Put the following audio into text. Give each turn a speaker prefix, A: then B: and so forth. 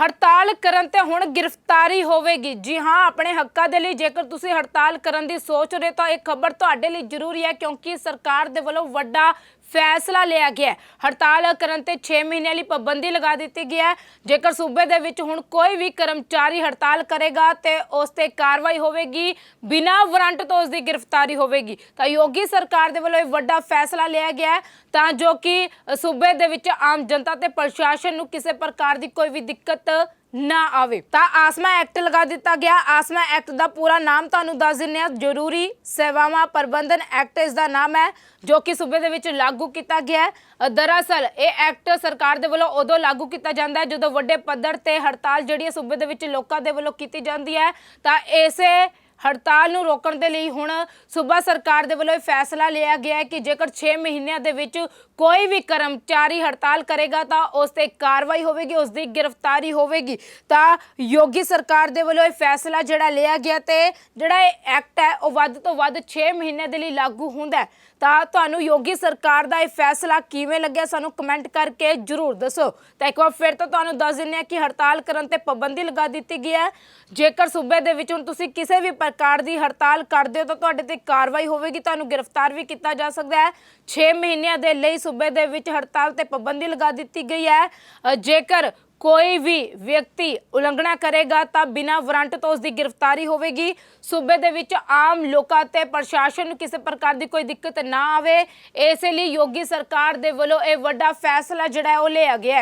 A: ਹੜਤਾਲ ਕਰਨ ਤੇ ਹੁਣ ਗ੍ਰਿਫਤਾਰੀ ਹੋਵੇਗੀ। ਜੀ ਹਾਂ, ਆਪਣੇ ਹੱਕਾਂ ਦੇ ਲਈ ਜੇਕਰ ਤੁਸੀਂ ਹੜਤਾਲ ਕਰਨ ਦੀ ਸੋਚ ਰਹੇ ਤਾਂ ਇਹ ਖਬਰ ਤੁਹਾਡੇ ਲਈ ਜ਼ਰੂਰੀ ਹੈ ਕਿਉਂਕਿ ਸਰਕਾਰ ਦੇ ਵੱਲੋਂ ਵੱਡਾ ਫੈਸਲਾ ਲਿਆ ਗਿਆ ਹੜਤਾਲ ਕਰਨ ਤੇ 6 ਮਹੀਨਿਆਂ ਲਈ ਪਾਬੰਦੀ ਲਗਾ ਦਿੱਤੀ ਗਈ ਹੈ। ਜੇਕਰ ਸੂਬੇ ਦੇ ਵਿੱਚ ਹੁਣ ਕੋਈ ਵੀ ਕਰਮਚਾਰੀ ਹੜਤਾਲ ਕਰੇਗਾ ਤੇ ਉਸ ਤੇ ਕਾਰਵਾਈ ਹੋਵੇਗੀ, ਬਿਨਾਂ ਵਾਰੰਟ ਤੋਂ ਉਸ ਦੀ ਗ੍ਰਿਫਤਾਰੀ ਹੋਵੇਗੀ। ਤਾਂ ਯੋਗੀ ਸਰਕਾਰ ਦੇ ਵੱਲੋਂ ਇਹ ਵੱਡਾ ਫੈਸਲਾ ਲਿਆ ਗਿਆ ਹੈ। ਤਾਂ ਜੋ ਕਿ ਸੂਬੇ ਦੇ ਵਿੱਚ ਆਮ ਜਨਤਾ ਤੇ ਪ੍ਰਸ਼ਾਸਨ ਨੂੰ ਕਿਸੇ ਪ੍ਰਕਾਰ ਦੀ ਕੋਈ ਵੀ ਦਿੱਕਤ ਨਾ ਆਵੇ। ਤਾਂ ਆਸਮਾ ਐਕਟ ਲਗਾ ਦਿੱਤਾ ਗਿਆ। ਆਸਮਾ ਐਕਟ ਦਾ ਪੂਰਾ ਨਾਮ ਤੁਹਾਨੂੰ ਦੱਸ ਦਿੰਨੇ ਆ ਜ਼ਰੂਰੀ ਸੇਵਾਵਾਂ ਪ੍ਰਬੰਧਨ ਐਕਟ ਇਸ ਦਾ ਨਾਮ ਹੈ, ਜੋ ਕਿ ਸੂਬੇ ਦੇ ਵਿੱਚ ਲਾਗੂ ਕੀਤਾ ਗਿਆ ਹੈ। ਦਰਅਸਲ ਇਹ ਐਕਟ ਸਰਕਾਰ ਦੇ ਵੱਲੋਂ ਉਦੋਂ ਲਾਗੂ ਕੀਤਾ ਜਾਂਦਾ ਹੈ, ਜਦੋਂ ਵੱਡੇ ਪੱਧਰ ਤੇ ਹੜਤਾਲ ਜਿਹੜੀ ਹੈ ਸੂਬੇ ਦੇ ਵਿੱਚ ਲੋਕਾਂ ਦੇ ਵੱਲੋਂ ਕੀਤੀ ਜਾਂਦੀ ਹੈ। ਤਾਂ ਇਸੇ ਹੜਤਾਲ ਨੂੰ ਰੋਕਣ ਦੇ ਲਈ ਹੁਣ ਸੂਬਾ ਸਰਕਾਰ ਦੇ ਵੱਲੋਂ ਇਹ ਫੈਸਲਾ ਲਿਆ ਗਿਆ ਹੈ ਕਿ ਜੇਕਰ 6 ਮਹੀਨਿਆਂ ਦੇ ਵਿੱਚ ਕੋਈ ਵੀ ਕਰਮਚਾਰੀ ਹੜਤਾਲ ਕਰੇਗਾ ਤਾਂ ਉਸ ਤੇ ਕਾਰਵਾਈ ਹੋਵੇਗੀ, ਉਸ ਦੀ ਗ੍ਰਿਫਤਾਰੀ ਹੋਵੇਗੀ। ਤਾਂ ਯੋਗੀ ਸਰਕਾਰ ਦੇ ਵੱਲੋਂ ਇਹ ਫੈਸਲਾ ਜਿਹੜਾ ਲਿਆ ਗਿਆ ਤੇ ਜਿਹੜਾ ਇਹ ਐਕਟ ਹੈ, ਉਹ ਵੱਧ ਤੋਂ ਵੱਧ 6 ਮਹੀਨਿਆਂ ਦੇ ਲਈ ਲਾਗੂ ਹੁੰਦਾ ਤਾਂ ਤੁਹਾਨੂੰ ਯੋਗੀ ਸਰਕਾਰ ਦਾ ਇਹ ਫੈਸਲਾ ਕਿਵੇਂ ਲੱਗਿਆ ਸਾਨੂੰ ਕਮੈਂਟ ਕਰਕੇ ਜਰੂਰ ਦੱਸੋ। ਤਾਂ ਇੱਕ ਵਾਰ ਫਿਰ ਤੋਂ ਤੁਹਾਨੂੰ ਦੱਸ ਦਿੰਦੇ ਹਾਂ ਕਿ ਹੜਤਾਲ ਕਰਨ ਤੇ ਪਾਬੰਦੀ ਲਗਾ ਦਿੱਤੀ ਗਈ ਹੈ। ਜੇਕਰ ਸੂਬੇ ਦੇ ਵਿੱਚ ਹੁਣ ਤੁਸੀਂ ਕਿਸੇ ਵੀ ਪ੍ਰਕਾਰ ਦੀ ਹੜਤਾਲ ਕਰਦੇ ਹੋ ਤਾਂ ਤੁਹਾਡੇ ਤੇ ਕਾਰਵਾਈ ਹੋਵੇਗੀ, ਤੁਹਾਨੂੰ ਗ੍ਰਿਫਤਾਰ ਵੀ ਕੀਤਾ ਜਾ ਸਕਦਾ ਹੈ। 6 ਮਹੀਨਿਆਂ ਦੇ ਲਈ ਸੂਬੇ ਦੇ ਵਿੱਚ ਹੜਤਾਲ ਤੇ ਪਾਬੰਦੀ ਲਗਾ ਦਿੱਤੀ ਗਈ ਹੈ। ਜੇਕਰ ਕੋਈ ਵੀ ਵਿਅਕਤੀ ਉਲੰਘਣਾ ਕਰੇਗਾ ਤਾਂ ਬਿਨਾਂ ਵਾਰੰਟ ਤੋਂ ਉਸ ਦੀ ਗ੍ਰਿਫਤਾਰੀ ਹੋਵੇਗੀ। ਸੂਬੇ ਦੇ ਵਿੱਚ ਆਮ ਲੋਕਾਂ ਤੇ ਪ੍ਰਸ਼ਾਸਨ ਨੂੰ ਕਿਸੇ ਪ੍ਰਕਾਰ ਦੀ ਕੋਈ ਦਿੱਕਤ ਨਾ ਆਵੇ। ਇਸੇ ਲਈ ਯੋਗੀ ਸਰਕਾਰ ਦੇ ਵੱਲੋਂ ਇਹ ਵੱਡਾ ਫੈਸਲਾ ਜਿਹੜਾ ਉਹ ਲਿਆ ਗਿਆ